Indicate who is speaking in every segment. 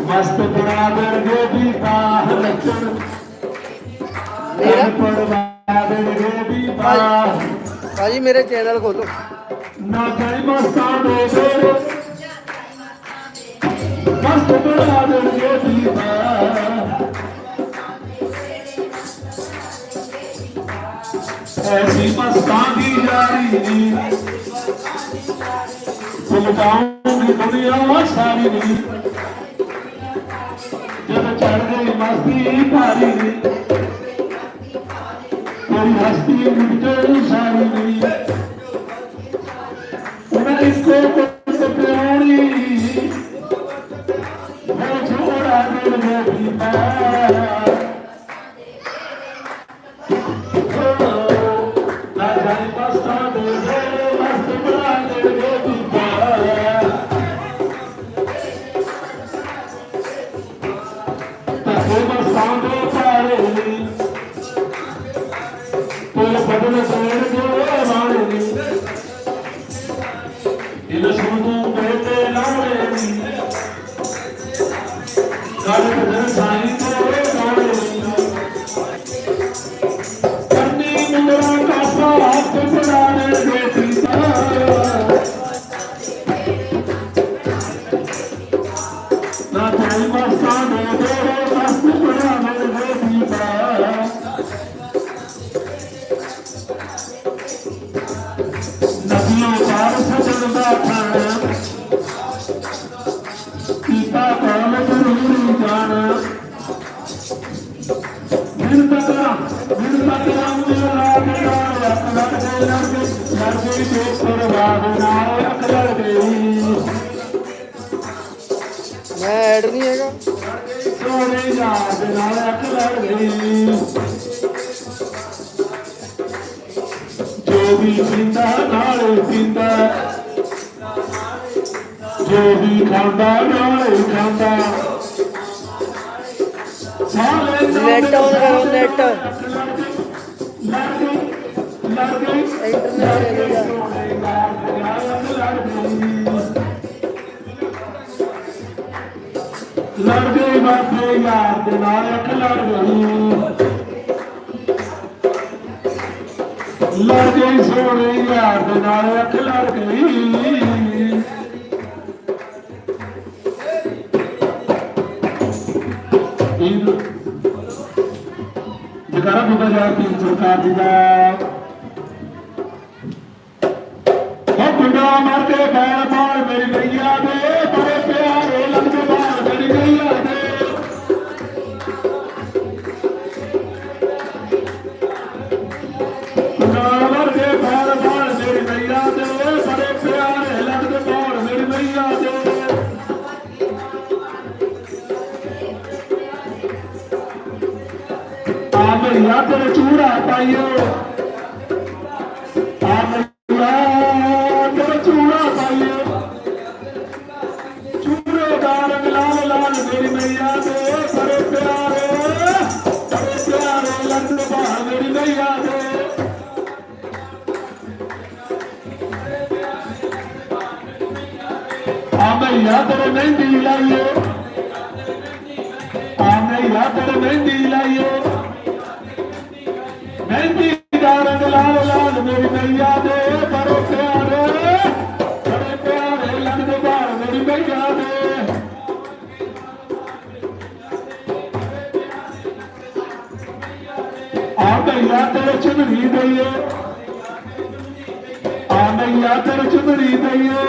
Speaker 1: ਮਸਤ ਬਣਾ ਦੇਣਗੇ ਵੀ ਬਾਹ ਲੱਚਣ
Speaker 2: ਮੇਰਾ?
Speaker 1: ਪੜਵਾ ਦੇਣਗੇ ਵੀ ਬਾਹ
Speaker 2: ਭਾਜੀ ਮੇਰੇ ਚੈਨਲ ਖੋਲੋ
Speaker 1: ਨਾ ਜਾਈ ਮਸਤਾਂ ਦੇ ਦੇ ਮਸਤ ਬਣਾ ਦੇਣਗੇ ਵੀ ਦੁਨੀਆ ਸਾਰੀ ਨੀ ਜਦ ਚੜ ਮਸਤੀ ਭਾਰੀ ਤੇਰੀ ਹਸਤੀ ਮਿਟੇ ਸਾਰੀ ਨੀ ਉਹਨਾਂ ਇੱਕੋ ਪੁੱਤ ਪਿਆਰੀ ਹੋ ਛੋੜਾ ਦਿਲ ਮੇ ਪੀਤਾ
Speaker 2: ਨੈਟ ਆਨ ਕਰੋ ਨੈਟ
Speaker 1: ਲੜ ਗਈ ਲੜ
Speaker 2: ਇੰਟਰਨੈਟ ਚੱਲਦਾ
Speaker 1: ਲੜ ਮਾਪੇ ਯਾਰ ਦੇ ਨਾਲ ਅੱਖ ਲੜ ਗਈ ਲੜ ਸੋਹਣੇ ਯਾਰ ਦੇ ਨਾਲ ਅੱਖ ਲੜ ਗਈ ਜਗਾਰਾ ਬੁੱਧਾ ਯਾਰ ਦੀ ਸਰਕਾਰ ਜੀ ਮਈਆ ਚੂੜਾ ਪਾਈਓ ਆ ਮਈਆ ਚੂੜਾ ਪਾਈਓ ਚੂੜੇ ਦਾ ਰੰਗ ਲਾਲ ਲਾਲ ਮੇਰੀ ਮਈਆ ਦੇ, ਬੜੇ ਪਿਆਰੇ ਬੜੇ ਪਿਆਰੇ ਲੱਗਦੇ ਬਾਹਰ ਮੇਰੀ ਮਈਆ ਦੇ। ਆ ਮਈਆ ਤੇਰੇ ਮਹਿੰਦੀ ਲਾਈਓ, ਆ ਮਈਆ ਤੇਰੇ ਮਹਿੰਦੀ ਲਾਈਓ। ਮਹਿੰਦੀ ਦਾ ਰੰਗ ਲਾਲ ਲਾਲ ਮੇਰੀ ਮਈਆ ਦੇ, ਬੜੇ ਪਿਆਰੇ ਬੜੇ ਪਿਆਰੇ ਲੱਗਦੇ ਬਾਹਰ ਮੇਰੀ ਮਈਆ ਦੇ। ਆ ਮਈਆ ਤੇਰੇ ਚੁੰਦਰੀ ਦਈਏ ਆ ਮਈਆ ਤੇਰੇ ਚੁੰਦਰੀ ਦਈਏ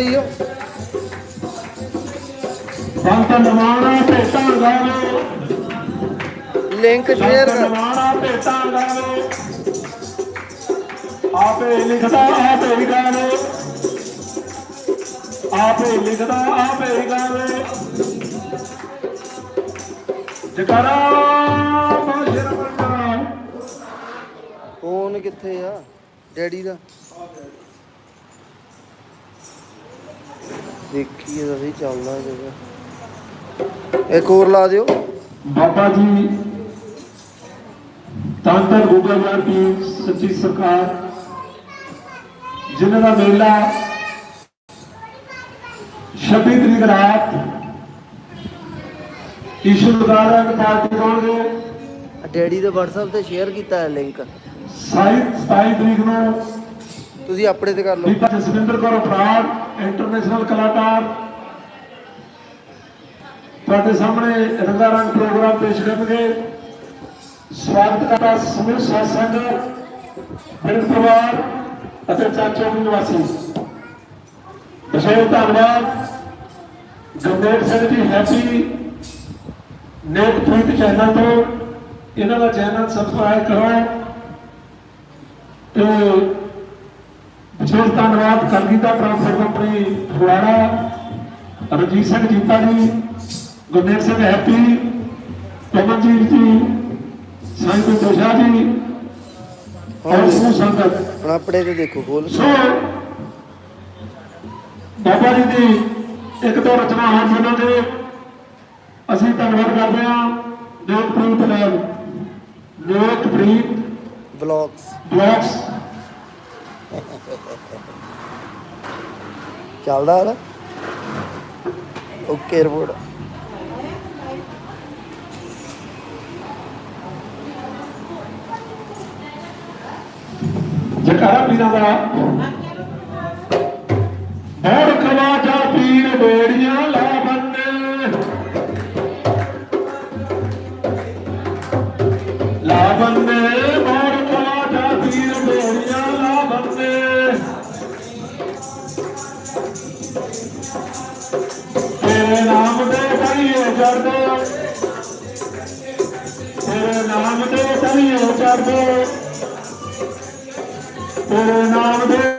Speaker 2: ਫੋਨ ਦਈਓ
Speaker 1: ਬੰਤ ਨਵਾਣਾ ਭੇਟਾਂ ਗਾਵੇ।
Speaker 2: ਲਿੰਕ ਸ਼ੇਅਰ ਕਰ।
Speaker 1: ਨਵਾਣਾ ਭੇਟਾਂ ਗਾਵੇ। ਆਪੇ ਲਿਖਦਾ ਆਪੇ ਹੀ ਗਾਵੇ। ਆਪੇ ਲਿਖਦਾ ਆਪੇ ਹੀ ਗਾਵੇ। ਜਕਰਾ ਮਾਸ਼ਰ
Speaker 2: ਫੋਨ ਕਿੱਥੇ ਆ? ਡੈਡੀ ਦਾ। ਦੇਖੀਏ ਤਾਂ ਸਹੀ ਚੱਲਦਾ ਜਦੋਂ ਇੱਕ ਹੋਰ ਲਾ ਦਿਓ।
Speaker 1: ਬਾਬਾ ਜੀ ਤਾਂ ਤਾਂ ਯਾਰ ਦੀ ਸੱਚੀ ਸਰਕਾਰ ਜਿਨ੍ਹਾਂ ਦਾ ਮੇਲਾ 26 ਤਰੀਕ ਰਾਤ ਈਸ਼ਵਰ ਗਾਰਡ ਪਾਰਟੀ
Speaker 2: ਆ ਡੈਡੀ ਦੇ WhatsApp ਤੇ ਸ਼ੇਅਰ ਕੀਤਾ ਹੈ ਲਿੰਕ
Speaker 1: 27 27 ਤਰੀਕ ਨੂੰ
Speaker 2: ਤੁਸੀਂ ਆਪਣੇ ਤੇ ਕਰ ਲਓ।
Speaker 1: ਜਸਵਿੰਦਰ ਕੌਰ ਬਰਾੜ ਇੰਟਰਨੈਸ਼ਨਲ ਕਲਾਕਾਰ। ਤੁਹਾਡੇ ਸਾਹਮਣੇ ਰੰਗਾ ਪ੍ਰੋਗਰਾਮ ਪੇਸ਼ ਕਰਨਗੇ। ਸਵਾਗਤ ਕਰਦਾ ਸਮੂਹ ਸਾਧ ਸੰਗਤ ਪਰਿਵਾਰ ਅਤੇ ਚਾਚੋ ਨਿਵਾਸੀ। ਵਿਸ਼ੇਸ਼ ਧੰਨਵਾਦ। ਗੁਰਦੇਵ ਸਿੰਘ ਜੀ, ਹੈਪੀ ਨੇਕ ਪ੍ਰੀਤ ਚੈਨਲ ਤੋਂ। ਇਹਨਾਂ ਦਾ ਚੈਨਲ ਸਬਸਕ੍ਰਾਈਬ ਕਰੋ। ਤੇ ਵਿਸ਼ੇਸ਼ ਧੰਨਵਾਦ Kalgidhar transport company Phagwara Ranjit Singh Jita ji Gurdev Singh happy Kamaljit ਜੀ ਸੰਤ ਦੋਸ਼ਾ ਜੀ ਔਰ ਸਮੂਹ ਸੰਗਤ।
Speaker 2: ਹੁਣ ਆਪਣੇ ਤੇ ਦੇਖੋ ਖੋਲ
Speaker 1: ਸੋ ਬਾਬਾ ਜੀ ਦੀ ਇੱਕ ਦੋ ਰਚਨਾ ਹਨ ਜਿਨ੍ਹਾਂ ਦੇ ਅਸੀਂ ਧੰਨਵਾਦ ਕਰਦੇ ਹਾਂ Nekpreet lab Nekpreet
Speaker 2: blogs
Speaker 1: blogs
Speaker 2: ਚੱਲਦਾ ਨਾ ਓਕੇ ਰਿਪੋਰਟ
Speaker 1: ਜਕਾਰਾ ਪੀਰਾਂ ਦਾ। ਬੜ ਖਵਾਜਾ ਕਰੀਏ ਤੇਰੇ ਨਾਮ ਦੇ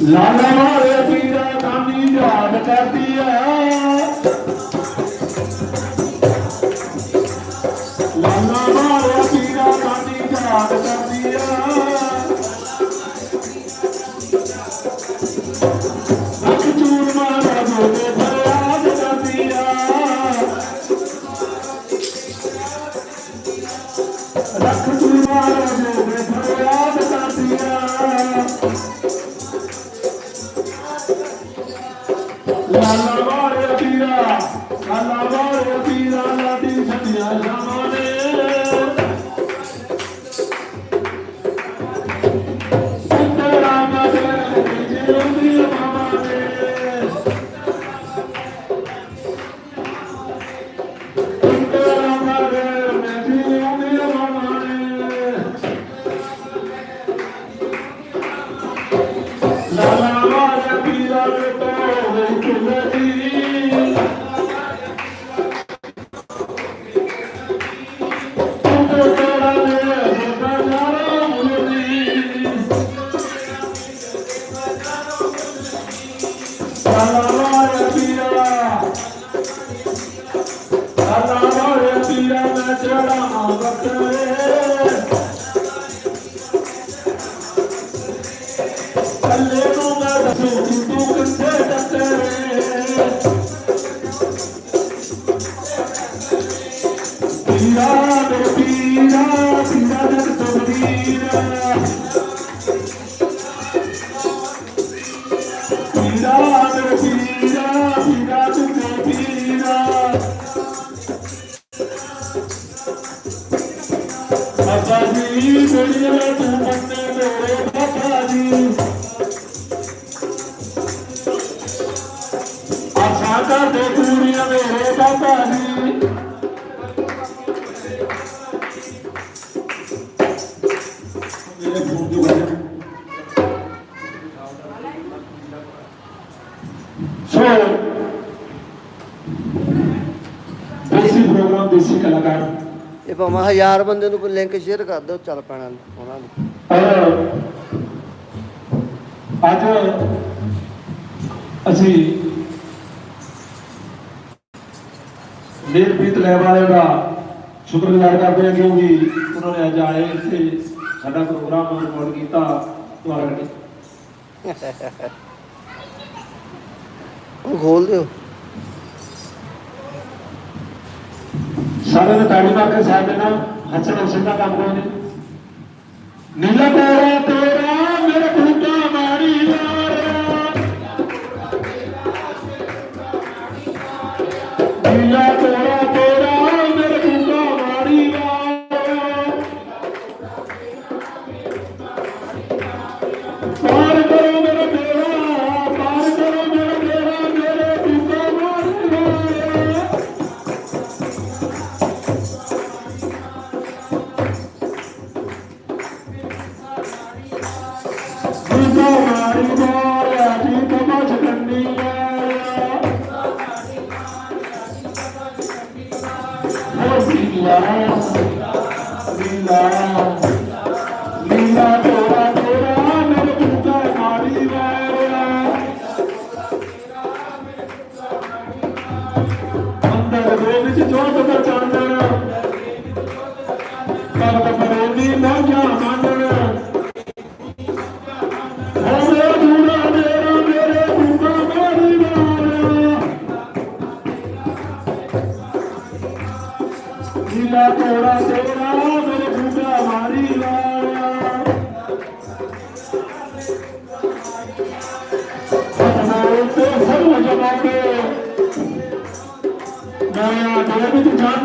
Speaker 1: ਲਾਲਾ ਮਾਰੇ ਪੀਰਾ ਕਾਨੀ ਯਾਦ ਕਰਦੀ ਆ। ਲਾਲਾ ਮਾਰੇ ਪੀਰਾ ਕਾਨੀ ਯਾਦ ਕਰਦੀ ਯਾਰ ਬੰਦੇ
Speaker 2: ਨੂੰ ਕੋਈ ਲਿੰਕ ਸ਼ੇਅਰ ਕਰ ਦਿਓ ਚੱਲ ਪੈਣਾ ਉਹਨਾਂ ਨੂੰ।
Speaker 1: ਅੱਜ ਅਸੀਂ ਨਿਰਪੀਤ ਲੈਬ ਵਾਲੇ ਦਾ ਸ਼ੁਕਰਗੁਜ਼ਾਰ ਕਰਦੇ ਹਾਂ ਕਿਉਂਕਿ ਉਹਨਾਂ ਨੇ ਅੱਜ ਆਏ ਇੱਥੇ ਸਾਡਾ ਪ੍ਰੋਗਰਾਮ ਰਿਕਾਰਡ ਕੀਤਾ ਤੁਹਾਡੇ
Speaker 2: ਉਹ ਖੋਲ ਦਿਓ।
Speaker 1: ਸਾਰੇ ਨੇ ਤਾੜੀ ਮਾਰ ਕੇ ਸਾਥ ਦੇਣਾ ਹੱਸਣ ਹੱਸਣ ਦਾ ਕੰਮ ਕੋਈ ਨਹੀਂ ਨੀਲਾ ਕੋਰਾ ਤੇਰਾ, ਮੇਰੇ ਭੂਤਾ ਮਾਰੀ ਵਾਰਿਆ ਨੀਲਾ ਕੋਰਾ তারা কিন্তু
Speaker 3: চান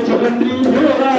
Speaker 3: 这
Speaker 2: 个
Speaker 1: 力量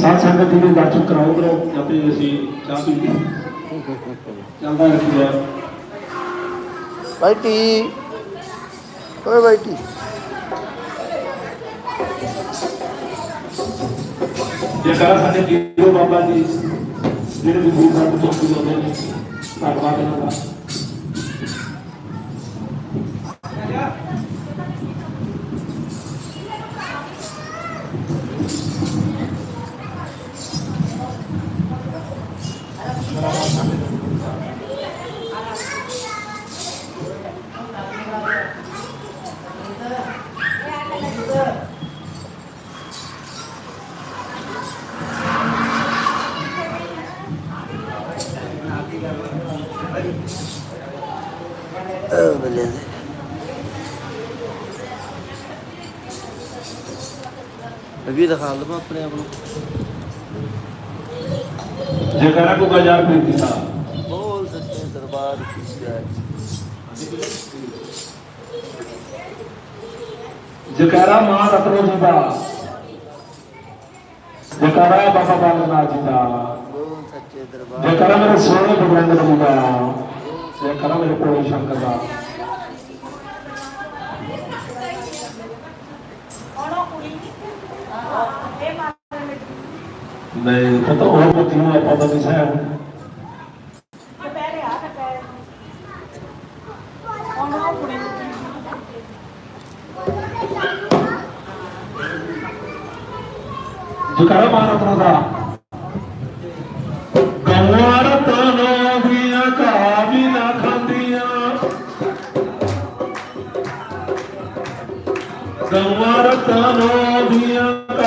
Speaker 1: ਸਾਧ ਸੰਗਤ ਜੀ ਦੇ ਦਰਸ਼ਨ ਕਰਾਓ ਕਰੋ ਜਪੇ ਅਸੀਂ ਚਾਹ ਪੀ ਚੱਲਦਾ ਰੱਖਿਆ
Speaker 2: ਬੈਠੀ ਓਏ ਬੈਠੀ
Speaker 1: ਜੇ ਕਰਾ ਸਾਡੇ ਜੀਰੋ ਬਾਬਾ ਜੀ ਜਿਹੜੇ ਵੀ ਗੁਰੂ ਸਾਹਿਬ ਤੋਂ ਸੁਣਦੇ ਨੇ ਧੰਨਵਾਦ ਇਹਨਾਂ ਦਾ।
Speaker 2: ਦਿਖਾ ਲਵਾਂ ਆਪਣੇ ਆਪ ਨੂੰ।
Speaker 1: ਜਗਾਰਾ ਕੋ ਬਾਜ਼ਾਰ ਖਰੀਦੀ ਸਾ
Speaker 2: ਬੋਲ ਸੱਚੇ ਦਰਬਾਰ ਕੀ ਜਾਏ
Speaker 1: ਜਗਾਰਾ ਮਾਂ ਰਤਨੋ ਜੀ ਦਾ ਜਗਾਰਾ ਬਾਬਾ ਬਾਲਨਾ ਜੀ ਦਾ
Speaker 2: ਬੋਲ ਸੱਚੇ
Speaker 1: ਮੇਰੇ ਸੋਹਣੇ ਭਗਵਾਨ ਦਾ ਜਗਾਰਾ ਮੇਰੇ ਕੋਲ ਸ਼ੰਕਰ ਦਾ। ਨਹੀਂ ਪਤਾ ਉਹ ਬੱਤੀ ਨੂੰ ਆਪਾਂ ਤਾਂ
Speaker 3: ਦਿਸਾਇਆ ਹੁਣ
Speaker 1: ਜੁਕਾਰਾ ਮਾਰ ਆਪਣਾ ਦਾ
Speaker 2: تبارك ناديك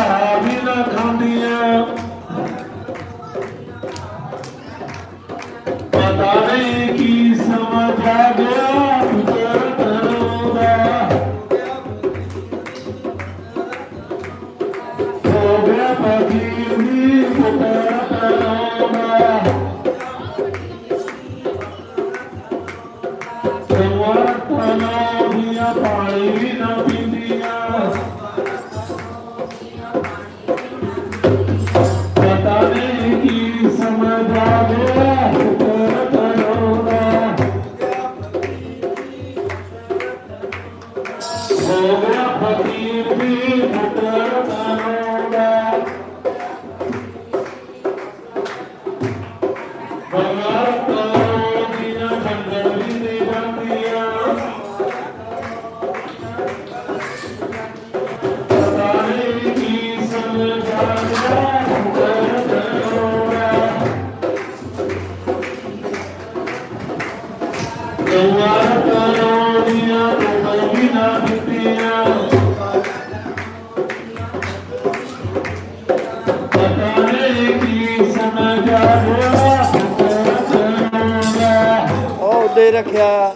Speaker 2: ਰੱਖਿਆ।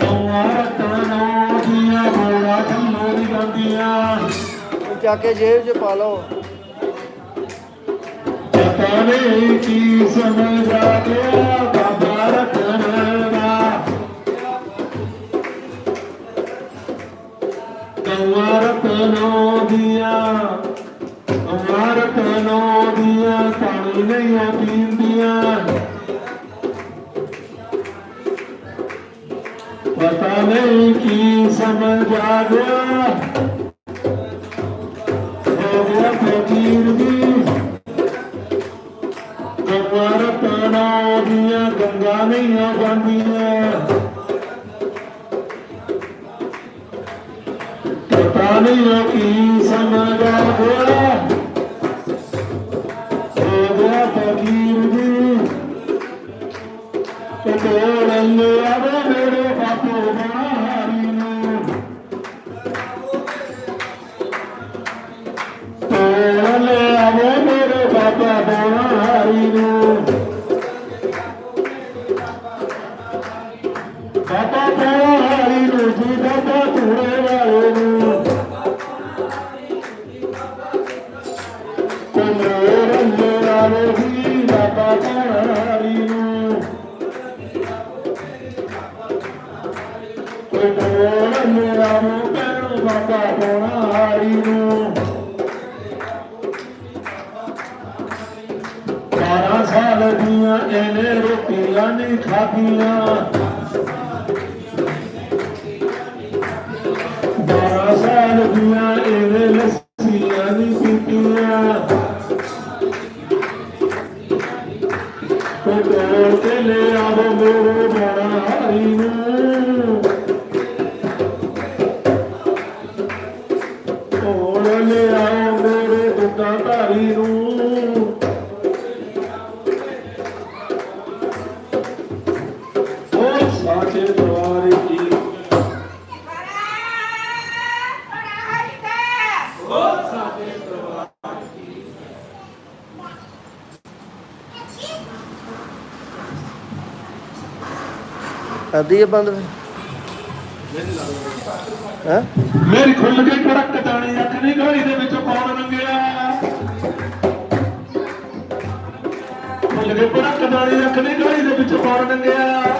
Speaker 1: ਗਵਾਰ
Speaker 2: ਕੇ ਜੇਬ 'ਚ ਪਾ ਲਓ।
Speaker 1: ਪਤਾ ਕੀ ਸਮਝ ਆ ਗਿਆ ਬਾਬਾ ਰਤਨਾ ਕੰਵਰ ਤਨੋ ਦੀਆਂ ਕੰਵਰ ਤਨੋ ਦੀਆਂ ਪਾਣੀ ਨਹੀਂ ਪੀਂਦੀਆਂ ਪਤਾ ਨਹੀਂ ਕੀ ਸਮਝ ਆ ਗਿਆ ਹੋ ਗਿਆ ਫਕੀਰ ਦੀ। ਕੰਵਰ ਤਨੋ ਦੀਆਂ ਗੰਗਾ ਨਹੀਂ ਜਾਂਦੀਆਂ ਪਤਾ ਨਹੀਂ ਕੀ ਸਮਝ ਆ ਗਿਆ ਦਰਬਾਰ ਕੀ
Speaker 2: ਹੈ ਬੰਦ ਹੈ?
Speaker 1: ਮੇਰੀ ਖੁੱਲ ਗਈ ਕੜਕ ਕਟਾਣੀ ਅੱਖ ਨਹੀਂ ਗਾੜੀ ਦੇ ਵਿੱਚੋਂ ਕੌਣ ਰੰਗਿਆ ਖੁੱਲ ਗਈ ਕੜਕ ਕਟਾਣੀ ਅੱਖ ਨਹੀਂ ਗਾੜੀ ਦੇ ਵਿੱਚੋਂ ਕੌਣ ਰੰਗਿਆ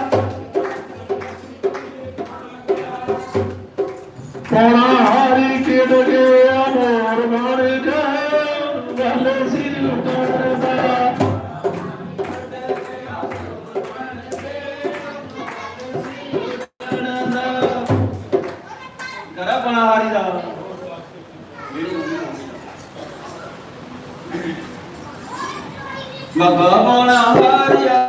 Speaker 1: ਪੌਣਾ ਹਾਰੀ ਕੇ ਦਗੇ ਅਮੋਰ ਮਾਰੇ ਗਏ ਗੱਲ ਸੀ ਲੁਟਦਾ
Speaker 4: ਕਰਾ ਬਣਾ ਹਾਰੀ ਦਾ। ਬਾਬਾ ਬਣਾ ਹਾਰੀਆ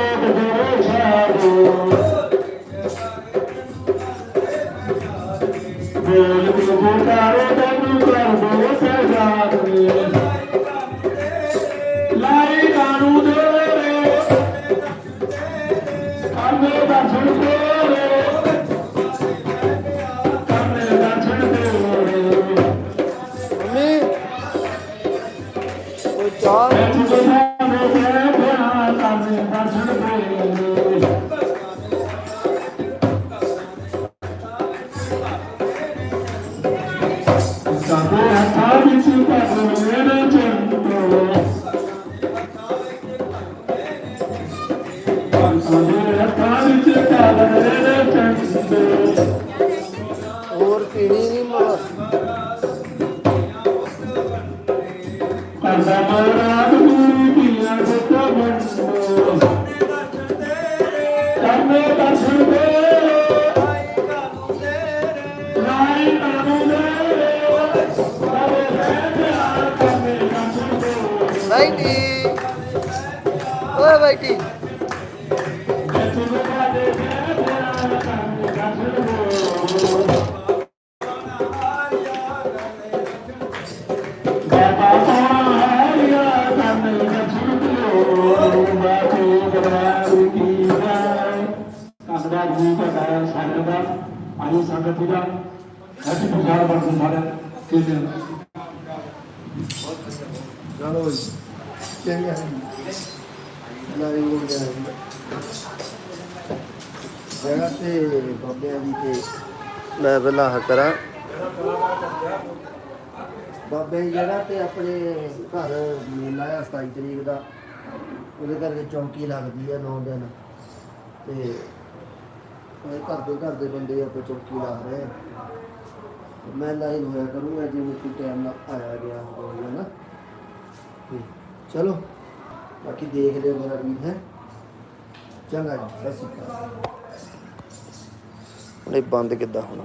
Speaker 2: Brasil, Brasil,
Speaker 1: ਆਈ ਸੰਗਤ ਪੂਜਾ ਅੱਜ ਪੁਜਾਰ ਬਣ ਸਾਰਿਆ ਠੀਕ ਹੈ
Speaker 2: ਚਲੋ ਜੀ ਚੰਗਾ ਲਾਈ ਹੋ ਗਿਆ ਜਗ੍ਹਾ ਤੇ ਬਾਬਿਆਂ ਦੀ ਤੇ ਮੈਂ ਪਹਿਲਾਂ ਹ ਕਰਾਂ। ਬਾਬੇ ਦੀ ਜਗ੍ਹਾ ਤੇ ਆਪਣੇ ਘਰ ਮੇਲਾ ਆ 27 ਤਰੀਕ ਦਾ। ਉਹਦੇ ਕਰਕੇ ਚੌਂਕੀ ਲੱਗਦੀ ਹੈ 9 ਦਿਨ। ਤੇ ਉਹ ਘਰ ਦੇ ਘਰ ਦੇ ਬੰਦੇ ਆਪਾਂ ਚੌਂਕੀ ਲਾ ਰਹੇ ਆ। ਮੈਂ ਲਾਈਨ ਹੋਇਆ ਕਰੂੰਗਾ ਜਿਵੇਂ ਕਿ ਟਾਈਮ ਨਾਲ ਆਇਆ ਗਿਆ ਹੋਵੇ ਨਾ ਤੇ ਚਲੋ, ਬਾਕੀ ਦੇਖ ਲਿਓ ਮੇਰਾ ਵੀਰ ਹੈ। ਚੰਗਾ ਜੀ, ਸਤਿ ਸ਼੍ਰੀ ਅਕਾਲ। ਨਹੀਂ, ਬੰਦ ਕਿੱਦਾਂ ਹੋਣਾ?